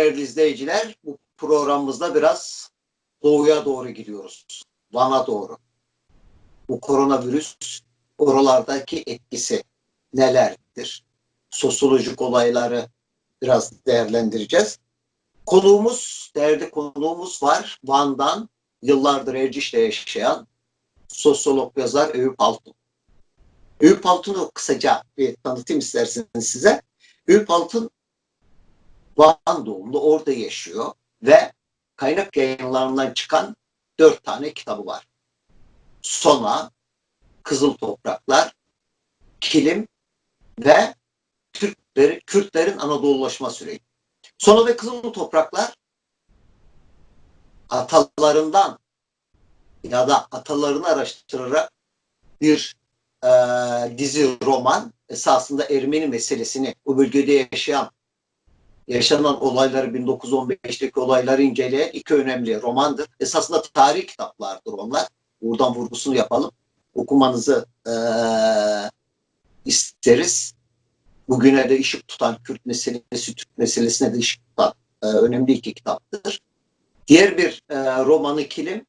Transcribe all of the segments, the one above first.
Değerli izleyiciler bu programımızda biraz doğuya doğru gidiyoruz. Van'a doğru. Bu koronavirüs oralardaki etkisi nelerdir? Sosyolojik olayları biraz değerlendireceğiz. Konuğumuz, değerli konuğumuz var. Van'dan yıllardır Erciş'te yaşayan sosyolog yazar Eyüp Altun. Eyüp Altun'u kısaca bir tanıtayım isterseniz size. Eyüp Altun Van doğumlu orada yaşıyor ve kaynak yayınlarından çıkan dört tane kitabı var. Sona, Kızıl Topraklar, Kilim ve Türkleri, Kürtlerin Anadolulaşma süreci. Sona ve Kızıl Topraklar atalarından ya da atalarını araştırarak bir e, dizi roman esasında Ermeni meselesini o bölgede yaşayan yaşanan olayları 1915'teki olayları inceleyen iki önemli romandır. Esasında tarih kitaplardır onlar. Buradan vurgusunu yapalım. Okumanızı e, isteriz. Bugüne de ışık tutan Kürt meselesi, Türk meselesine de ışık tutan e, önemli iki kitaptır. Diğer bir e, romanı Kilim,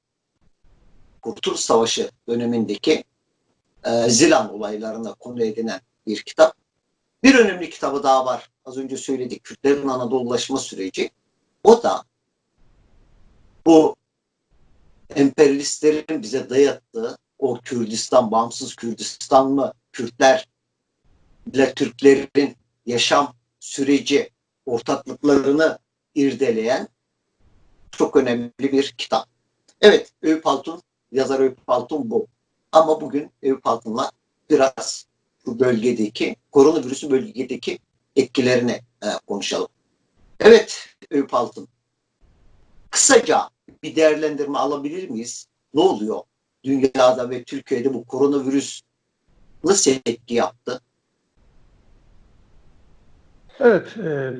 Kurtuluş Savaşı dönemindeki e, Zilan olaylarına konu edinen bir kitap. Bir önemli kitabı daha var. Az önce söyledik. Kürtlerin Anadolulaşma süreci. O da bu emperyalistlerin bize dayattığı o Kürdistan, bağımsız Kürdistan mı, Kürtler ile Türklerin yaşam süreci, ortaklıklarını irdeleyen çok önemli bir kitap. Evet, Eyüp Altun, yazar Eyüp Altun bu. Ama bugün Eyüp Altun'la biraz bu bölgedeki, koronavirüsün bölgedeki etkilerini e, konuşalım. Evet Eyüp Altın, kısaca bir değerlendirme alabilir miyiz? Ne oluyor dünyada ve Türkiye'de bu koronavirüs nasıl etki yaptı? Evet, e,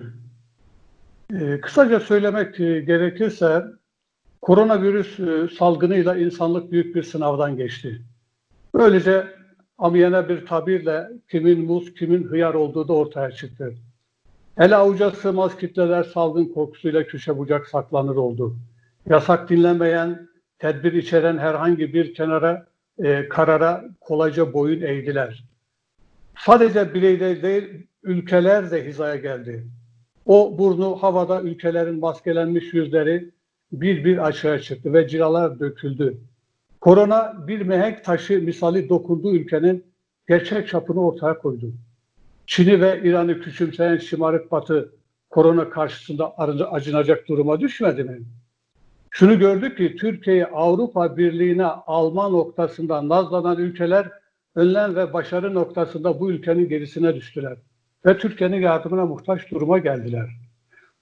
e, kısaca söylemek e, gerekirse koronavirüs e, salgınıyla insanlık büyük bir sınavdan geçti. Böylece amiyane bir tabirle kimin muz, kimin hıyar olduğu da ortaya çıktı. Ele avuca sığmaz kitleler salgın korkusuyla köşe bucak saklanır oldu. Yasak dinlemeyen, tedbir içeren herhangi bir kenara, e, karara kolayca boyun eğdiler. Sadece bireyler değil, ülkeler de hizaya geldi. O burnu havada ülkelerin maskelenmiş yüzleri bir bir açığa çıktı ve cilalar döküldü. Korona bir mihenk taşı misali dokunduğu ülkenin gerçek çapını ortaya koydu. Çin'i ve İran'ı küçümseyen şımarık batı korona karşısında acınacak duruma düşmedi mi? Şunu gördük ki Türkiye'yi Avrupa Birliği'ne alma noktasında nazlanan ülkeler önlem ve başarı noktasında bu ülkenin gerisine düştüler ve Türkiye'nin yardımına muhtaç duruma geldiler.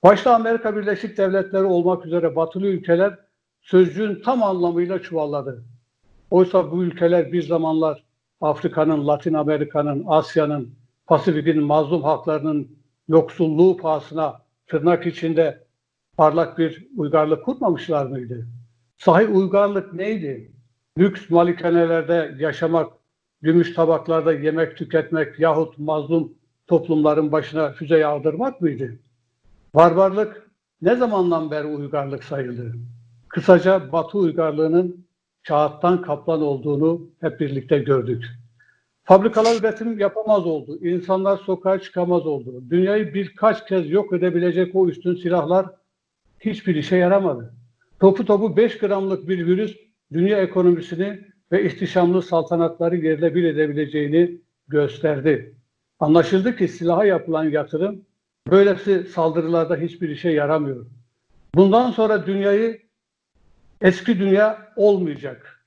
Başta Amerika Birleşik Devletleri olmak üzere batılı ülkeler sözcüğün tam anlamıyla çuvalladı. Oysa bu ülkeler bir zamanlar Afrika'nın, Latin Amerika'nın, Asya'nın, Pasifik'in mazlum halklarının yoksulluğu pahasına tırnak içinde parlak bir uygarlık kurmamışlar mıydı? Sahi uygarlık neydi? Lüks malikanelerde yaşamak, gümüş tabaklarda yemek tüketmek yahut mazlum toplumların başına füze yağdırmak mıydı? Barbarlık ne zamandan beri uygarlık sayıldı? Kısaca Batı uygarlığının kağıttan kaplan olduğunu hep birlikte gördük. Fabrikalar üretim yapamaz oldu. İnsanlar sokağa çıkamaz oldu. Dünyayı birkaç kez yok edebilecek o üstün silahlar hiçbir işe yaramadı. Topu topu 5 gramlık bir virüs dünya ekonomisini ve ihtişamlı saltanatları yerle bir edebileceğini gösterdi. Anlaşıldı ki silaha yapılan yatırım böylesi saldırılarda hiçbir işe yaramıyor. Bundan sonra dünyayı eski dünya olmayacak.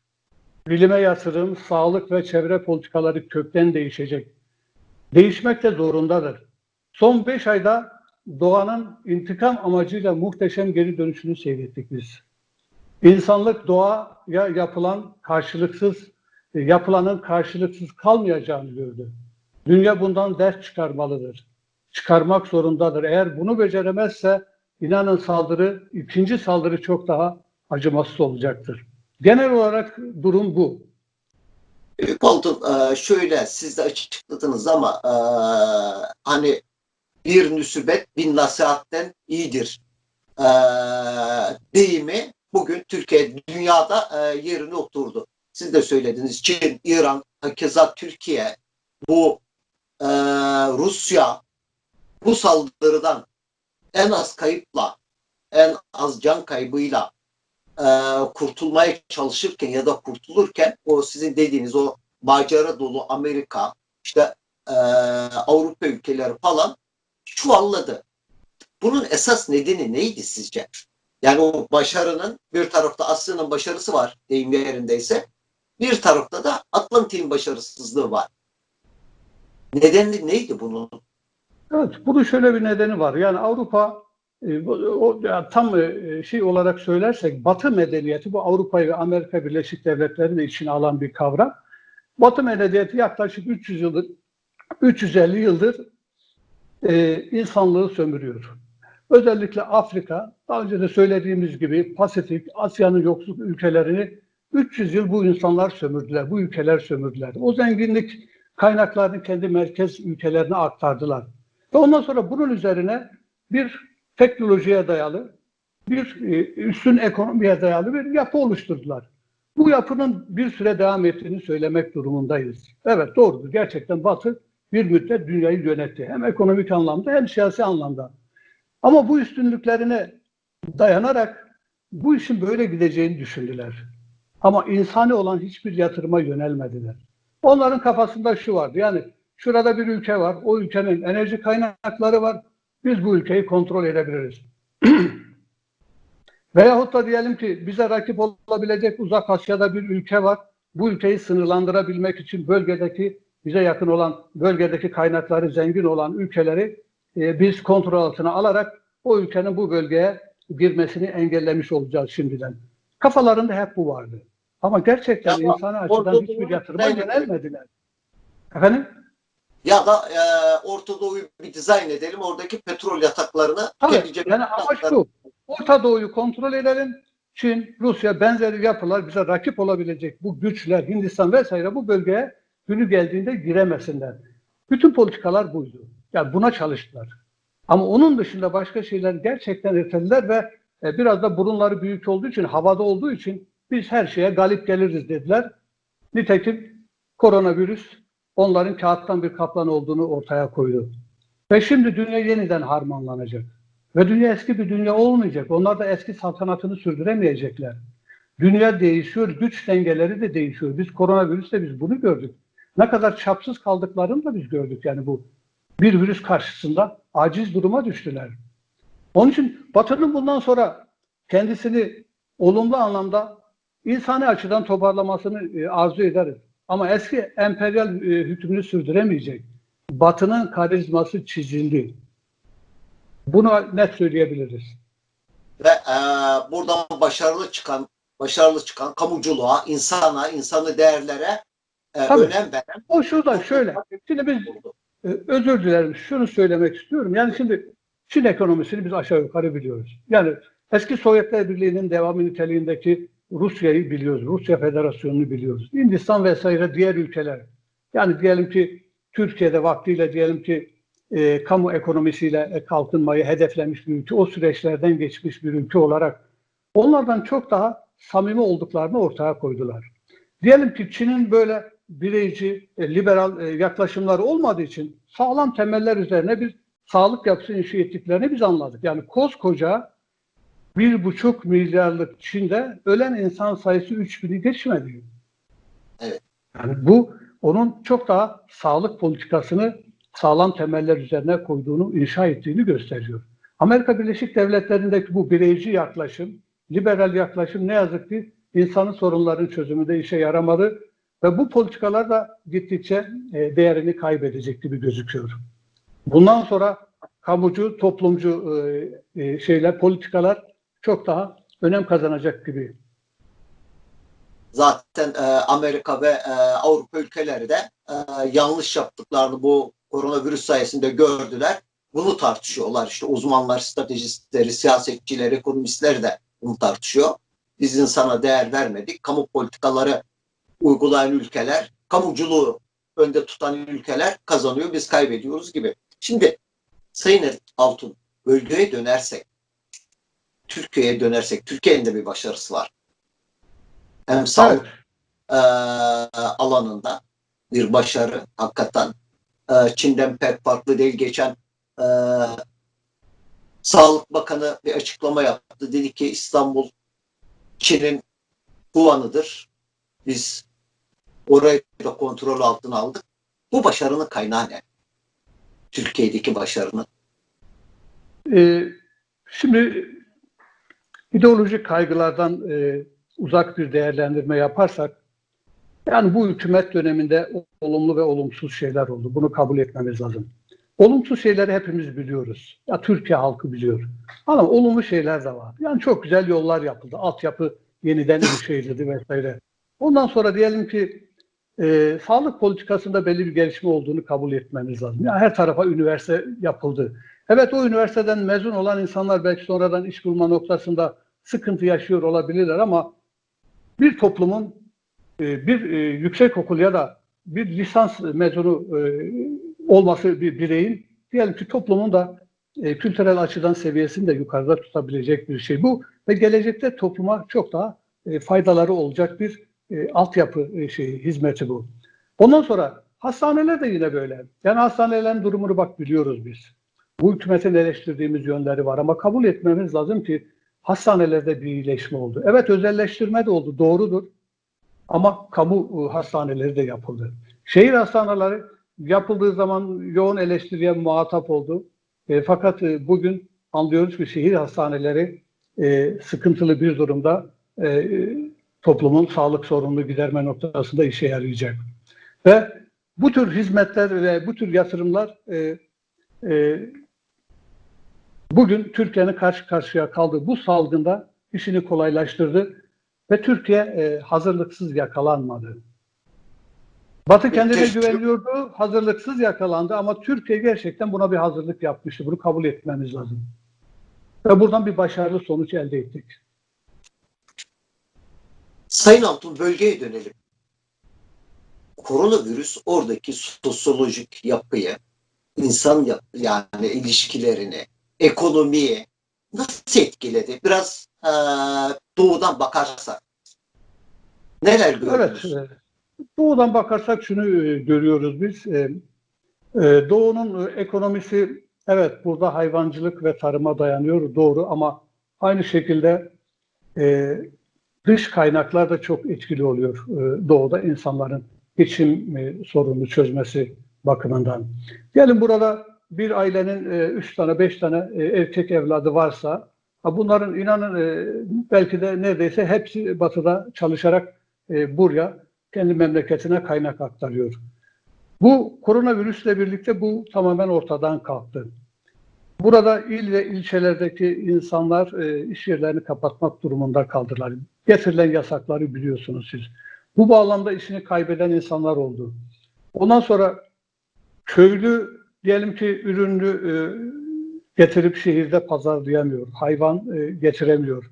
Bilime yatırım, sağlık ve çevre politikaları kökten değişecek. Değişmek de zorundadır. Son beş ayda doğanın intikam amacıyla muhteşem geri dönüşünü seyrettik biz. İnsanlık doğaya yapılan karşılıksız, yapılanın karşılıksız kalmayacağını gördü. Dünya bundan ders çıkarmalıdır. Çıkarmak zorundadır. Eğer bunu beceremezse inanın saldırı, ikinci saldırı çok daha acımasız olacaktır. Genel olarak durum bu. Eyüp Altun şöyle siz de açıkladınız ama hani bir nüsübet bin nasihatten iyidir e, deyimi bugün Türkiye dünyada e, yerine oturdu. Siz de söylediniz Çin, İran, keza Türkiye bu e, Rusya bu saldırıdan en az kayıpla en az can kaybıyla e, kurtulmaya çalışırken ya da kurtulurken o sizin dediğiniz o macera dolu Amerika işte e, Avrupa ülkeleri falan çuvalladı. Bunun esas nedeni neydi sizce? Yani o başarının bir tarafta Asya'nın başarısı var deyim yerindeyse bir tarafta da Atlantik'in başarısızlığı var. Nedeni neydi bunun? Evet, bunun şöyle bir nedeni var. Yani Avrupa o, ya tam e, şey olarak söylersek Batı medeniyeti bu Avrupa ve Amerika Birleşik Devletleri'nin de içine alan bir kavram. Batı medeniyeti yaklaşık 300 yıldır 350 yıldır e, insanlığı sömürüyor. Özellikle Afrika, daha önce de söylediğimiz gibi Pasifik, Asya'nın yoksul ülkelerini 300 yıl bu insanlar sömürdüler, bu ülkeler sömürdüler. O zenginlik kaynaklarını kendi merkez ülkelerine aktardılar. Ve ondan sonra bunun üzerine bir teknolojiye dayalı, bir e, üstün ekonomiye dayalı bir yapı oluşturdular. Bu yapının bir süre devam ettiğini söylemek durumundayız. Evet doğrudur. Gerçekten Batı bir müddet dünyayı yönetti. Hem ekonomik anlamda hem siyasi anlamda. Ama bu üstünlüklerine dayanarak bu işin böyle gideceğini düşündüler. Ama insani olan hiçbir yatırıma yönelmediler. Onların kafasında şu vardı. Yani şurada bir ülke var. O ülkenin enerji kaynakları var. Biz bu ülkeyi kontrol edebiliriz. Veyahut da diyelim ki bize rakip olabilecek uzak Asya'da bir ülke var. Bu ülkeyi sınırlandırabilmek için bölgedeki bize yakın olan bölgedeki kaynakları zengin olan ülkeleri e, biz kontrol altına alarak o ülkenin bu bölgeye girmesini engellemiş olacağız şimdiden. Kafalarında hep bu vardı. Ama gerçekten insani orada açıdan hiçbir yatırıma yönelmediler. Efendim? Ya da e, Orta Doğu'yu bir dizayn edelim. Oradaki petrol yataklarını Tabii, yani amaç bu. Orta Doğu'yu kontrol edelim. Çin, Rusya benzeri yapılar bize rakip olabilecek bu güçler, Hindistan vesaire bu bölgeye günü geldiğinde giremesinler. Bütün politikalar buydu. Yani buna çalıştılar. Ama onun dışında başka şeyler gerçekten ertelediler ve e, biraz da burunları büyük olduğu için, havada olduğu için biz her şeye galip geliriz dediler. Nitekim koronavirüs onların kağıttan bir kaplan olduğunu ortaya koydu. Ve şimdi dünya yeniden harmanlanacak. Ve dünya eski bir dünya olmayacak. Onlar da eski saltanatını sürdüremeyecekler. Dünya değişiyor, güç dengeleri de değişiyor. Biz koronavirüste biz bunu gördük. Ne kadar çapsız kaldıklarını da biz gördük. Yani bu bir virüs karşısında aciz duruma düştüler. Onun için Batı'nın bundan sonra kendisini olumlu anlamda insani açıdan toparlamasını e, arzu ederiz. Ama eski emperyal e, hükmünü sürdüremeyecek. Batı'nın karizması çizildi. Bunu net söyleyebiliriz. ve e, buradan başarılı çıkan başarılı çıkan kamuculuğa, insana, insanı değerlere e, Tabii. önem veren O şurada şöyle. Şimdi biz e, özür dilerim şunu söylemek istiyorum. Yani şimdi Çin ekonomisini biz aşağı yukarı biliyoruz. Yani eski Sovyetler Birliği'nin devamı niteliğindeki Rusya'yı biliyoruz. Rusya Federasyonu'nu biliyoruz. Hindistan vesaire diğer ülkeler. Yani diyelim ki Türkiye'de vaktiyle diyelim ki e, kamu ekonomisiyle e, kalkınmayı hedeflemiş bir ülke, o süreçlerden geçmiş bir ülke olarak onlardan çok daha samimi olduklarını ortaya koydular. Diyelim ki Çin'in böyle bireyci, e, liberal e, yaklaşımları olmadığı için sağlam temeller üzerine bir sağlık yapısı inşa ettiklerini biz anladık. Yani koskoca bir buçuk milyarlık Çin'de ölen insan sayısı 3000'i geçmedi. Evet. Yani bu onun çok daha sağlık politikasını sağlam temeller üzerine koyduğunu, inşa ettiğini gösteriyor. Amerika Birleşik Devletleri'ndeki bu bireyci yaklaşım, liberal yaklaşım ne yazık ki insanın sorunların çözümünde işe yaramadı ve bu politikalar da gittikçe e, değerini kaybedecek gibi gözüküyor. Bundan sonra kamucu, toplumcu e, e, şeyler, politikalar çok daha önem kazanacak gibi. Zaten e, Amerika ve e, Avrupa ülkeleri de e, yanlış yaptıklarını bu koronavirüs sayesinde gördüler. Bunu tartışıyorlar. İşte uzmanlar, stratejistleri, siyasetçiler, ekonomistler de bunu tartışıyor. Biz insana değer vermedik. Kamu politikaları uygulayan ülkeler, kamuculuğu önde tutan ülkeler kazanıyor, biz kaybediyoruz gibi. Şimdi Sayın Altun, bölgeye dönersek, Türkiye'ye dönersek, Türkiye'nin de bir başarısı var. Hem sağlık Evet. e, alanında bir başarı hakikaten. E, Çin'den pek farklı değil. Geçen e, Sağlık Bakanı bir açıklama yaptı. Dedi ki İstanbul Çin'in Wuhan'ıdır. Biz orayı da kontrol altına aldık. Bu başarının kaynağı ne? Türkiye'deki başarının. Ee, şimdi ideolojik kaygılardan e, uzak bir değerlendirme yaparsak yani bu hükümet döneminde olumlu ve olumsuz şeyler oldu. Bunu kabul etmemiz lazım. Olumsuz şeyleri hepimiz biliyoruz. Ya Türkiye halkı biliyor. Ama olumlu şeyler de var. Yani çok güzel yollar yapıldı. Altyapı yeniden inşa edildi vesaire. Ondan sonra diyelim ki e, sağlık politikasında belli bir gelişme olduğunu kabul etmemiz lazım. Yani her tarafa üniversite yapıldı. Evet o üniversiteden mezun olan insanlar belki sonradan iş bulma noktasında sıkıntı yaşıyor olabilirler ama bir toplumun e, bir e, yüksek okul ya da bir lisans mezunu e, olması bir bireyin diyelim ki toplumun da kültürel açıdan seviyesini de yukarıda tutabilecek bir şey bu ve gelecekte topluma çok daha faydaları olacak bir altyapı şeyi hizmeti bu. Ondan sonra hastaneler de yine böyle. Yani hastanelerin durumunu bak biliyoruz biz. Bu hükümetin eleştirdiğimiz yönleri var ama kabul etmemiz lazım ki hastanelerde bir iyileşme oldu. Evet özelleştirme de oldu doğrudur. Ama kamu e, hastaneleri de yapıldı. Şehir hastaneleri yapıldığı zaman yoğun eleştiriye muhatap oldu. E, fakat e, bugün anlıyoruz ki şehir hastaneleri e, sıkıntılı bir durumda e, e, toplumun sağlık sorununu giderme noktasında işe yarayacak. Ve bu tür hizmetler ve bu tür yatırımlar e, e, bugün Türkiye'nin karşı karşıya kaldığı bu salgında işini kolaylaştırdı ve Türkiye e, hazırlıksız yakalanmadı. Batı kendine güveniyordu, hazırlıksız yakalandı ama Türkiye gerçekten buna bir hazırlık yapmıştı. Bunu kabul etmemiz lazım. Ve buradan bir başarılı sonuç elde ettik. Sayın Altun bölgeye dönelim. Koronavirüs oradaki sosyolojik yapıyı, insan yap yani ilişkilerini, ekonomiyi nasıl etkiledi? Biraz eee, doğudan bakarsak. Neler Evet, gördünüz? e, doğudan bakarsak şunu e, görüyoruz biz. E, e, Doğu'nun e, ekonomisi evet burada hayvancılık ve tarıma dayanıyor doğru ama aynı şekilde e, dış kaynaklar da çok etkili oluyor e, Doğu'da insanların geçim e, sorununu çözmesi bakımından. Diyelim burada bir ailenin e, üç tane beş tane e, erkek evladı varsa bunların inanın e, belki de neredeyse hepsi batıda çalışarak e, buraya kendi memleketine kaynak aktarıyor. Bu koronavirüsle birlikte bu tamamen ortadan kalktı. Burada il ve ilçelerdeki insanlar e, iş yerlerini kapatmak durumunda kaldılar. Getirilen yasakları biliyorsunuz siz. Bu bağlamda işini kaybeden insanlar oldu. Ondan sonra köylü diyelim ki ürünü e, getirip şehirde pazarlayamıyor. Hayvan e, getiremiyor.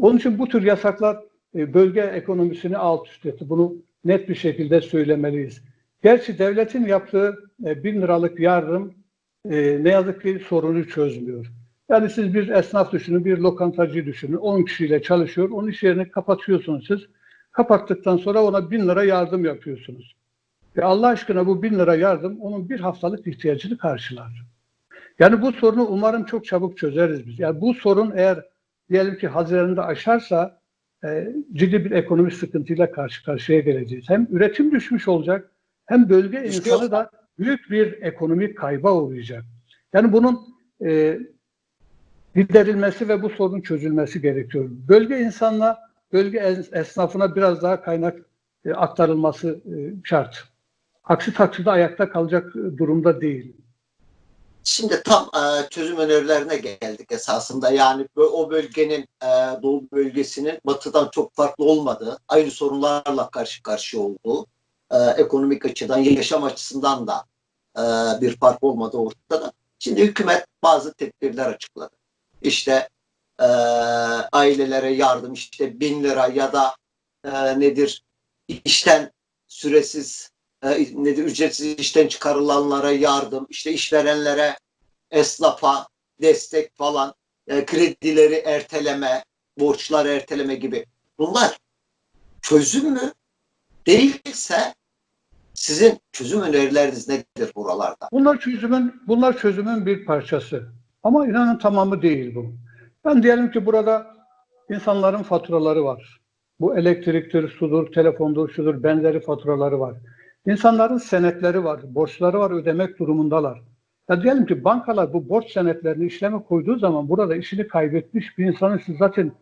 Onun için bu tür yasaklar e, bölge ekonomisini alt üst etti. Bunu net bir şekilde söylemeliyiz. Gerçi devletin yaptığı bin liralık yardım ne yazık ki sorunu çözmüyor. Yani siz bir esnaf düşünün, bir lokantacı düşünün. 10 kişiyle çalışıyor. Onun iş yerini kapatıyorsunuz siz. Kapattıktan sonra ona bin lira yardım yapıyorsunuz. Ve Allah aşkına bu bin lira yardım onun bir haftalık ihtiyacını karşılar. Yani bu sorunu umarım çok çabuk çözeriz biz. Yani bu sorun eğer diyelim ki Haziran'da aşarsa e, ciddi bir ekonomik sıkıntıyla karşı karşıya geleceğiz. Hem üretim düşmüş olacak hem bölge İstiyor. insanı da büyük bir ekonomik kayba uğrayacak. Yani bunun e, giderilmesi ve bu sorunun çözülmesi gerekiyor. Bölge insanla, bölge es- esnafına biraz daha kaynak e, aktarılması e, şart. Aksi takdirde ayakta kalacak durumda değil. Şimdi tam e, çözüm önerilerine geldik esasında. Yani o bölgenin, e, doğu bölgesinin batıdan çok farklı olmadığı, aynı sorunlarla karşı karşıya olduğu, e, ekonomik açıdan, yaşam açısından da e, bir fark olmadığı ortada. Şimdi hükümet bazı tedbirler açıkladı. İşte e, ailelere yardım, işte bin lira ya da e, nedir işten süresiz nedir ücretsiz işten çıkarılanlara yardım, işte işverenlere esnafa destek falan, e, kredileri erteleme, borçlar erteleme gibi. Bunlar çözüm mü? Değilse sizin çözüm önerileriniz nedir buralarda? Bunlar çözümün bunlar çözümün bir parçası. Ama inanın tamamı değil bu. Ben diyelim ki burada insanların faturaları var. Bu elektriktir, sudur, telefondur, şudur, benzeri faturaları var. İnsanların senetleri var, borçları var, ödemek durumundalar. Ya diyelim ki bankalar bu borç senetlerini işleme koyduğu zaman burada işini kaybetmiş bir insanı siz zaten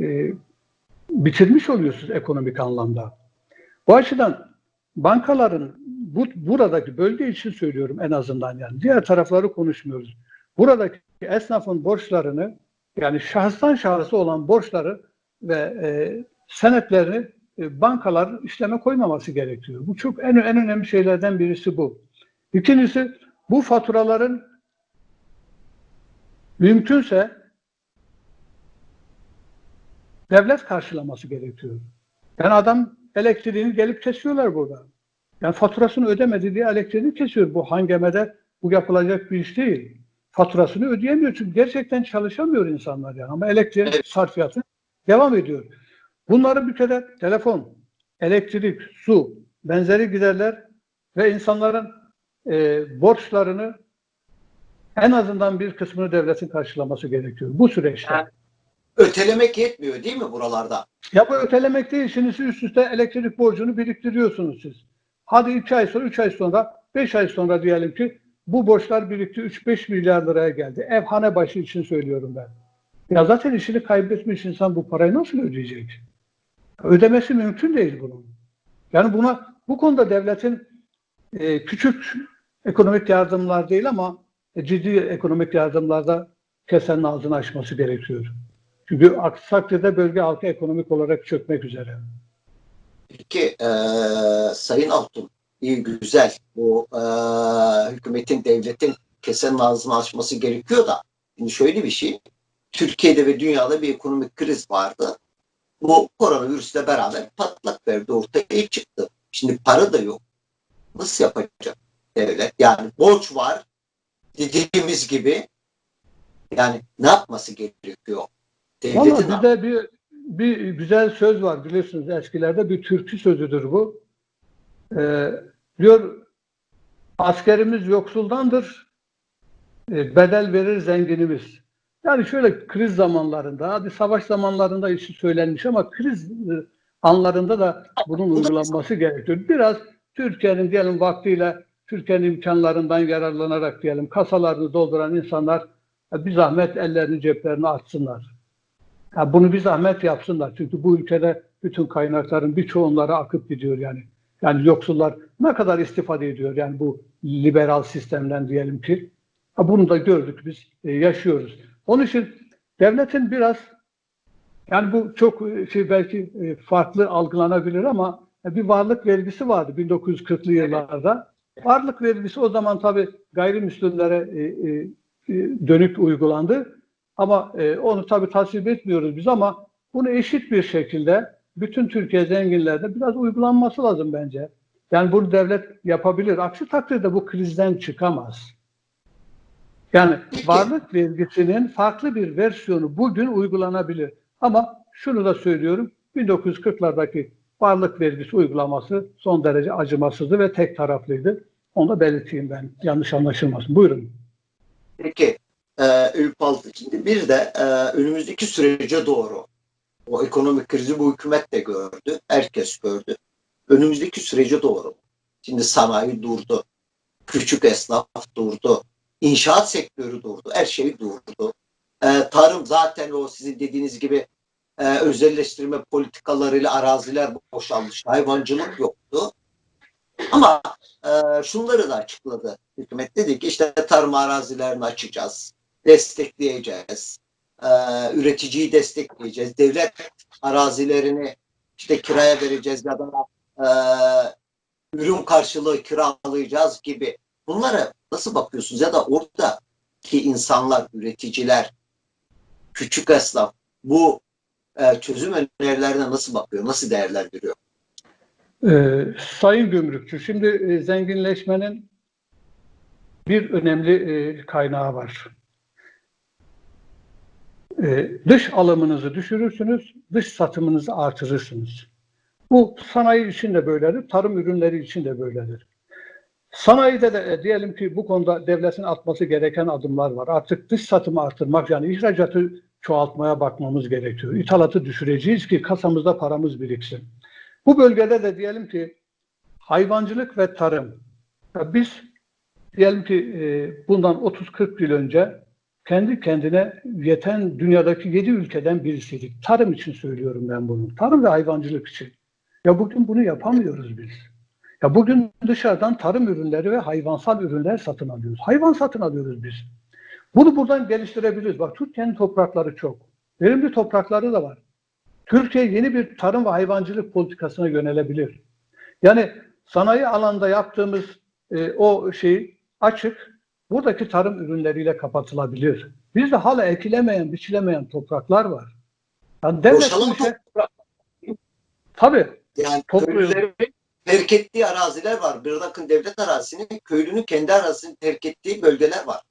e, bitirmiş oluyorsunuz ekonomik anlamda. Bu açıdan bankaların bu buradaki bölge için söylüyorum en azından yani diğer tarafları konuşmuyoruz. Buradaki esnafın borçlarını yani şahıstan şahısa olan borçları ve e, senetlerini bankalar işleme koymaması gerekiyor. Bu çok en, en önemli şeylerden birisi bu. İkincisi bu faturaların mümkünse devlet karşılaması gerekiyor. Yani adam elektriğini gelip kesiyorlar burada. Yani faturasını ödemedi diye elektriğini kesiyor. Bu hangemede bu yapılacak bir iş değil. Faturasını ödeyemiyor çünkü gerçekten çalışamıyor insanlar yani. Ama elektriğin Evet. sarfiyatı devam ediyor. Bunların bir kere telefon, elektrik, su, benzeri giderler ve insanların e, borçlarını en azından bir kısmını devletin karşılaması gerekiyor bu süreçte. Evet. Ötelemek yetmiyor değil mi buralarda? Ya bu ötelemek değil. Şimdi siz üst üste elektrik borcunu biriktiriyorsunuz siz. Hadi 2 ay sonra, 3 ay sonra, 5 ay sonra diyelim ki bu borçlar birikti 3-5 milyar liraya geldi. Ev hane başı için söylüyorum ben. Ya zaten işini kaybetmiş insan bu parayı nasıl ödeyecek? Ödemesi mümkün değil bunun. Yani buna bu konuda devletin e, küçük ekonomik yardımlar değil ama e, ciddi ekonomik yardımlarda kesenin ağzını açması gerekiyor. Çünkü aksi takdirde bölge halkı ekonomik olarak çökmek üzere. Peki e, Sayın Altun, iyi güzel bu e, hükümetin, devletin kesenin ağzını açması gerekiyor da şimdi şöyle bir şey, Türkiye'de ve dünyada bir ekonomik kriz vardı. Bu koronavirüsle beraber patlak verdi, ortaya çıktı. Şimdi para da yok. Nasıl yapacak devlet? Yani borç var dediğimiz gibi yani ne yapması gerekiyor? Devletin Valla ne bizde bir, bir güzel söz var biliyorsunuz eskilerde bir türkü sözüdür bu. Ee, diyor askerimiz yoksuldandır, e, bedel verir zenginimiz. Yani şöyle kriz zamanlarında, hadi savaş zamanlarında işi söylenmiş ama kriz e, anlarında da bunun uygulanması gerekiyor. Biraz Türkiye'nin diyelim vaktiyle Türkiye'nin imkanlarından yararlanarak diyelim kasalarını dolduran insanlar e, bir zahmet ellerini ceplerini açsınlar. Ya bunu bir zahmet yapsınlar. Çünkü bu ülkede bütün kaynakların birçoğunlara akıp gidiyor yani. Yani yoksullar ne kadar istifade ediyor yani bu liberal sistemden diyelim ki. Bunu da gördük biz, e, yaşıyoruz. Onun için devletin biraz yani bu çok e, şey belki e, farklı algılanabilir ama bir varlık vergisi vardı 1940'lı yıllarda. Varlık vergisi o zaman tabii gayrimüslimlere e, e, e, dönük uygulandı. Ama e, onu tabii tasvip etmiyoruz biz ama bunu eşit bir şekilde bütün Türkiye zenginlerde biraz uygulanması lazım bence. Yani bunu devlet yapabilir. Aksi takdirde bu krizden çıkamaz. Yani varlık vergisinin farklı bir versiyonu bugün uygulanabilir. Ama şunu da söylüyorum. 1940'lardaki varlık vergisi uygulaması son derece acımasızdı ve tek taraflıydı. Onu da belirteyim ben. Yanlış anlaşılmasın. Buyurun. Peki e, Ülpal şimdi bir de e, önümüzdeki sürece doğru o ekonomik krizi bu hükümet de gördü. Herkes gördü. Önümüzdeki sürece doğru. Şimdi sanayi durdu. Küçük esnaf durdu. İnşaat sektörü durdu. Her şey durdu. E, tarım zaten o sizin dediğiniz gibi e, özelleştirme politikalarıyla araziler boşalmış. Hayvancılık yoktu. Ama e, şunları da açıkladı. Hükümet dedi ki işte tarım arazilerini açacağız, destekleyeceğiz, e, üreticiyi destekleyeceğiz, devlet arazilerini işte kiraya vereceğiz ya da e, ürün karşılığı kiralayacağız gibi. Bunlara nasıl bakıyorsunuz ya da oradaki insanlar, üreticiler, küçük esnaf bu e, çözüm önerilerine nasıl bakıyor, nasıl değerlendiriyor? Ee, Sayın Gümrükçü, şimdi e, zenginleşmenin bir önemli e, kaynağı var. E, dış alımınızı düşürürsünüz, dış satımınızı artırırsınız. Bu sanayi için de böyledir, tarım ürünleri için de böyledir. Sanayide de e, diyelim ki bu konuda devletin atması gereken adımlar var. Artık dış satımı artırmak yani ihracatı çoğaltmaya bakmamız gerekiyor. İthalatı düşüreceğiz ki kasamızda paramız biriksin. Bu bölgede de diyelim ki hayvancılık ve tarım. Biz diyelim ki e, bundan 30-40 yıl önce kendi kendine yeten dünyadaki 7 ülkeden birisiydik. Tarım için söylüyorum ben bunu. Tarım ve hayvancılık için. Ya bugün bunu yapamıyoruz biz. Ya bugün dışarıdan tarım ürünleri ve hayvansal ürünler satın alıyoruz. Hayvan satın alıyoruz biz. Bunu buradan geliştirebiliriz. Bak Türkiye'nin toprakları çok. Verimli toprakları da var. Türkiye yeni bir tarım ve hayvancılık politikasına yönelebilir. Yani sanayi alanda yaptığımız e, o şey açık buradaki tarım ürünleriyle kapatılabilir. Bizde hala ekilemeyen, biçilemeyen topraklar var. Yani devlet Boşalan bu işe... Tabii. Yani Topluyor. Terk ettiği araziler var. Bırakın devlet arazisini, köylünün kendi arazisini terk ettiği bölgeler var.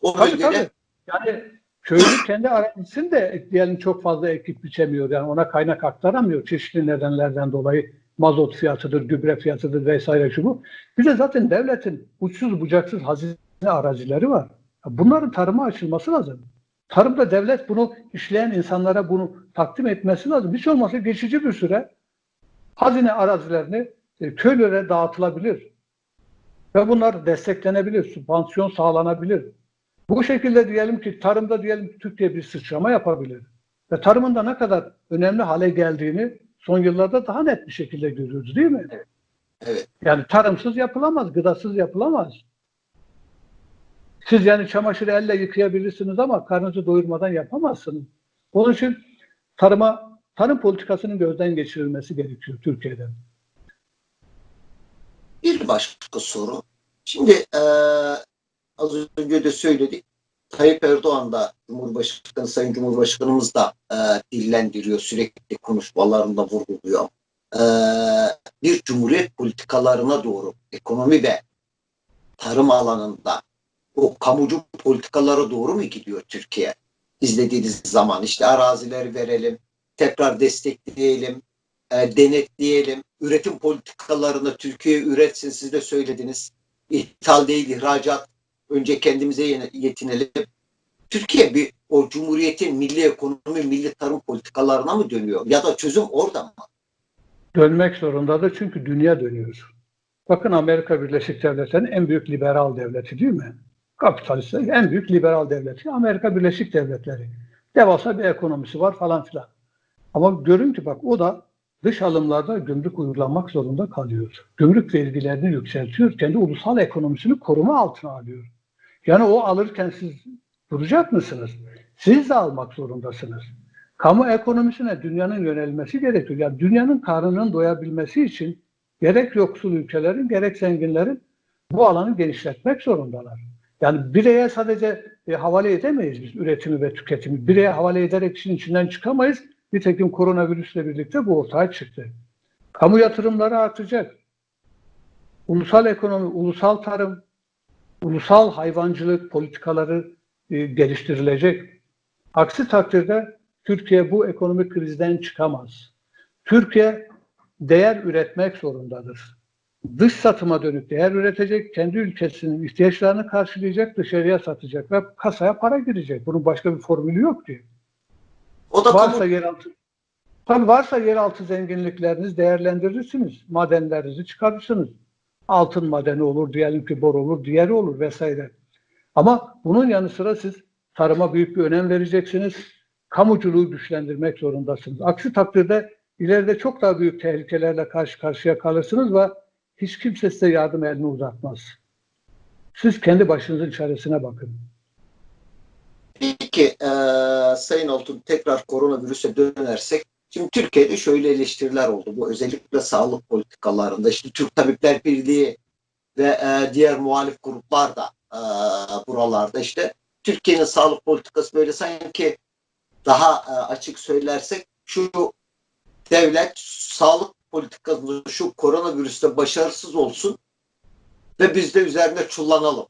O Tabii bölgeler tabii. Yani köylü kendi arazisini de diyelim çok fazla ekip biçemiyor. Yani ona kaynak aktaramıyor çeşitli nedenlerden dolayı. Mazot fiyatıdır, gübre fiyatıdır vesaire şu bu. Bir de zaten devletin uçsuz bucaksız hazine arazileri var. Bunların tarıma açılması lazım. Tarımda devlet bunu işleyen insanlara bunu takdim etmesi lazım. Hiç olmazsa geçici bir süre hazine arazilerini köylere dağıtılabilir. Ve bunlar desteklenebilir, sübvansiyon sağlanabilir. Bu şekilde diyelim ki tarımda diyelim ki Türkiye bir sıçrama yapabilir. Ve tarımın da ne kadar önemli hale geldiğini son yıllarda daha net bir şekilde görüyoruz değil mi? Evet. Yani tarımsız yapılamaz, gıdasız yapılamaz. Siz yani çamaşırı elle yıkayabilirsiniz ama karnınızı doyurmadan yapamazsınız. Onun için tarıma, tarım politikasının gözden geçirilmesi gerekiyor Türkiye'de. Bir başka soru. Şimdi eee, az önce de söyledik. Tayyip Erdoğan da Cumhurbaşkanı, Sayın Cumhurbaşkanımız da eee, dillendiriyor. Sürekli konuşmalarında vurguluyor. Eee, bir cumhuriyet politikalarına doğru ekonomi ve tarım alanında o kamucu politikalara doğru mu gidiyor Türkiye? İzlediğiniz zaman işte arazileri verelim, tekrar destekleyelim, e, denetleyelim. Üretim politikalarını Türkiye üretsin siz de söylediniz. İthal değil ihracat. Önce kendimize yetinelim. Türkiye bir o Cumhuriyet'in milli ekonomi, milli tarım politikalarına mı dönüyor? Ya da çözüm orada mı? Dönmek zorundadır çünkü dünya dönüyor. Bakın Amerika Birleşik Devletleri'nin en büyük liberal devleti değil mi? Kapitalist en büyük liberal devleti Amerika Birleşik Devletleri. Devasa bir ekonomisi var falan filan. Ama görün ki bak o da dış alımlarda gümrük uygulanmak zorunda kalıyor. Gümrük vergilerini yükseltiyor. Kendi ulusal ekonomisini koruma altına alıyor. Yani o alırken siz duracak mısınız? Siz de almak zorundasınız. Kamu ekonomisine dünyanın yönelmesi gerekiyor. Yani dünyanın karnının doyabilmesi için gerek yoksul ülkelerin gerek zenginlerin bu alanı genişletmek zorundalar. Yani bireye sadece e, havale edemeyiz biz üretimi ve tüketimi. Bireye havale ederek işin içinden çıkamayız. Nitekim koronavirüsle birlikte bu ortaya çıktı. Kamu yatırımları artacak. Ulusal ekonomi, ulusal tarım, ulusal hayvancılık politikaları e, geliştirilecek. Aksi takdirde Türkiye bu ekonomik krizden çıkamaz. Türkiye değer üretmek zorundadır. Dış satıma dönük değer üretecek, kendi ülkesinin ihtiyaçlarını karşılayacak, dışarıya satacak ve kasaya para girecek. Bunun başka bir formülü yok ki. O da Varsa kamu, yeraltı Tabii varsa yeraltı zenginlikleriniz değerlendirirsiniz. Madenlerinizi çıkarırsınız. Altın madeni olur, diyelim ki bor olur, diğeri olur vesaire. Ama bunun yanı sıra siz tarıma büyük bir önem vereceksiniz. Kamuculuğu güçlendirmek zorundasınız. Aksi takdirde ileride çok daha büyük tehlikelerle karşı karşıya kalırsınız ve hiç kimse size yardım elini uzatmaz. Siz kendi başınızın çaresine bakın. Peki eee Sayın Altun tekrar koronavirüse dönersek şimdi Türkiye'de şöyle eleştiriler oldu. Bu özellikle sağlık politikalarında işte Türk Tabipler Birliği ve eee, diğer muhalif gruplar da eee, buralarda işte Türkiye'nin sağlık politikası böyle sanki daha eee, açık söylersek şu devlet sağlık politikası şu koronavirüste başarısız olsun ve biz de üzerine çullanalım.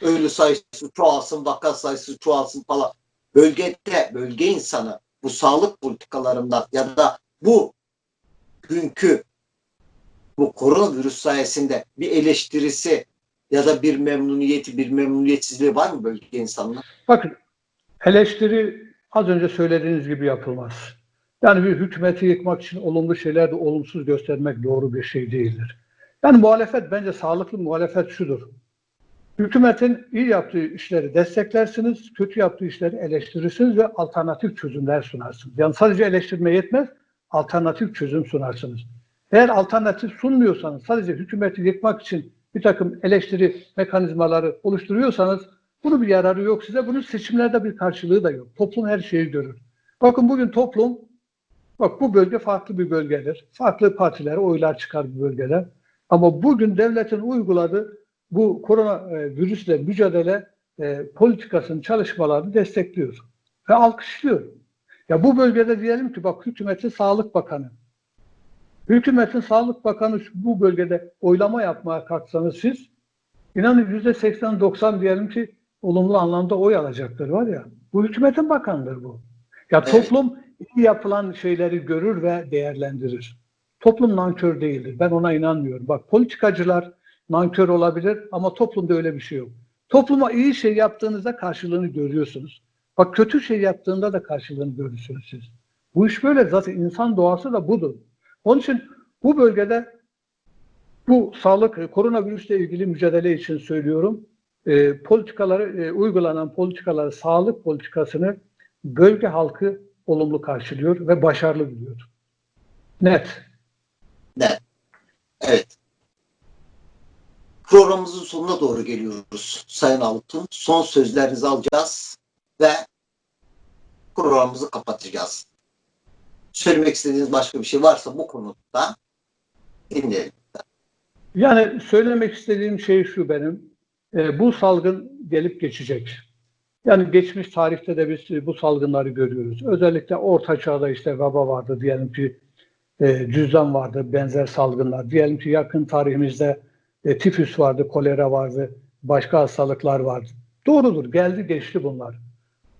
Ölü sayısı çoğalsın, vaka sayısı çoğalsın falan. Bölgede, bölge insanı bu sağlık politikalarından ya da bu günkü bu koronavirüs sayesinde bir eleştirisi ya da bir memnuniyeti, bir memnuniyetsizliği var mı bölge insanına? Bakın eleştiri az önce söylediğiniz gibi yapılmaz. Yani bir hükümeti yıkmak için olumlu şeyler de olumsuz göstermek doğru bir şey değildir. Yani muhalefet bence sağlıklı muhalefet şudur. Hükümetin iyi yaptığı işleri desteklersiniz, kötü yaptığı işleri eleştirirsiniz ve alternatif çözümler sunarsınız. Yani sadece eleştirme yetmez, alternatif çözüm sunarsınız. Eğer alternatif sunmuyorsanız, sadece hükümeti yıkmak için bir takım eleştiri mekanizmaları oluşturuyorsanız bunun bir yararı yok size. Bunun seçimlerde bir karşılığı da yok. Toplum her şeyi görür. Bakın bugün toplum, bak bu bölge farklı bir bölgedir. Farklı partilere oylar çıkar bu bölgede. Ama bugün devletin uyguladığı bu korona e, virüsle mücadele e, politikasının çalışmalarını destekliyor ve alkışlıyor. Ya bu bölgede diyelim ki bak hükümetin sağlık bakanı, hükümetin sağlık bakanı şu- bu bölgede oylama yapmaya kalksanız siz, inanın yüzde 80-90 diyelim ki olumlu anlamda oy alacaktır var ya. Bu hükümetin bakanıdır bu. Ya toplum iyi yapılan şeyleri görür ve değerlendirir. Toplum nankör değildir. Ben ona inanmıyorum. Bak politikacılar nankör olabilir ama toplumda öyle bir şey yok. Topluma iyi şey yaptığınızda karşılığını görüyorsunuz. Bak kötü şey yaptığında da karşılığını görürsünüz siz. Bu iş böyle. Zaten insan doğası da budur. Onun için bu bölgede bu sağlık, e, koronavirüsle ilgili mücadele için söylüyorum. E, politikaları, e, uygulanan politikaları, sağlık politikasını bölge halkı olumlu karşılıyor ve başarılı buluyor. Net. Evet. Programımızın sonuna doğru geliyoruz Sayın Altun. Son sözlerinizi alacağız ve programımızı kapatacağız. Söylemek istediğiniz başka bir şey varsa bu konuda dinleyelim. Yani söylemek istediğim şey şu benim. E, bu salgın gelip geçecek. Yani geçmiş tarihte de biz bu salgınları görüyoruz. Özellikle Orta Çağ'da işte veba vardı diyelim ki e, cüzdan vardı, benzer salgınlar. Diyelim ki yakın tarihimizde e, tifüs vardı, kolera vardı, başka hastalıklar vardı. Doğrudur, geldi geçti bunlar.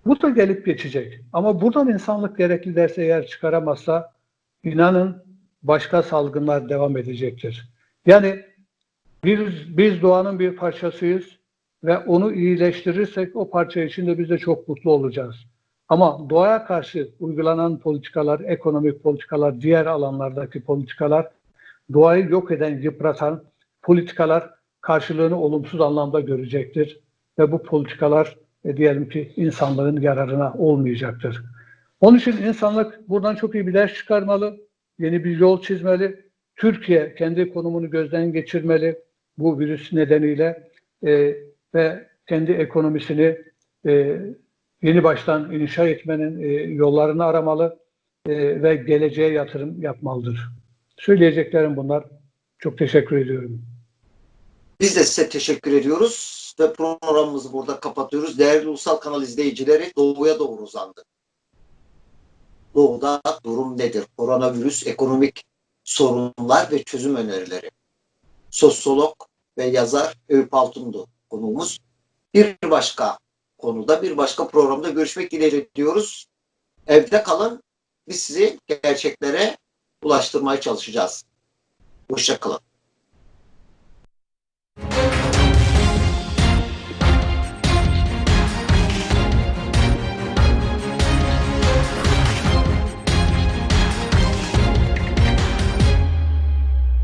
Bu da gelip geçecek. Ama buradan insanlık gerekli derse eğer çıkaramazsa inanın başka salgınlar devam edecektir. Yani biz, biz doğanın bir parçasıyız ve onu iyileştirirsek o parça içinde biz de çok mutlu olacağız. Ama doğaya karşı uygulanan politikalar, ekonomik politikalar, diğer alanlardaki politikalar, doğayı yok eden, yıpratan politikalar karşılığını olumsuz anlamda görecektir. Ve bu politikalar e, diyelim ki insanların yararına olmayacaktır. Onun için insanlık buradan çok iyi bir ders çıkarmalı, yeni bir yol çizmeli. Türkiye kendi konumunu gözden geçirmeli bu virüs nedeniyle e, ve kendi ekonomisini e, yeni baştan inşa etmenin e, yollarını aramalı e, ve geleceğe yatırım yapmalıdır. Söyleyeceklerim bunlar. Çok teşekkür ediyorum. Biz de size teşekkür ediyoruz ve programımızı burada kapatıyoruz. Değerli Ulusal Kanal izleyicileri Doğu'ya doğru uzandı. Doğu'da durum nedir? Koronavirüs, ekonomik sorunlar ve çözüm önerileri. Sosyolog ve yazar Eyüp Altundu konuğumuz. Bir başka konuda, bir başka programda görüşmek dileğiyle diyoruz. Evde kalın. Biz sizi gerçeklere ulaştırmaya çalışacağız. Thank you.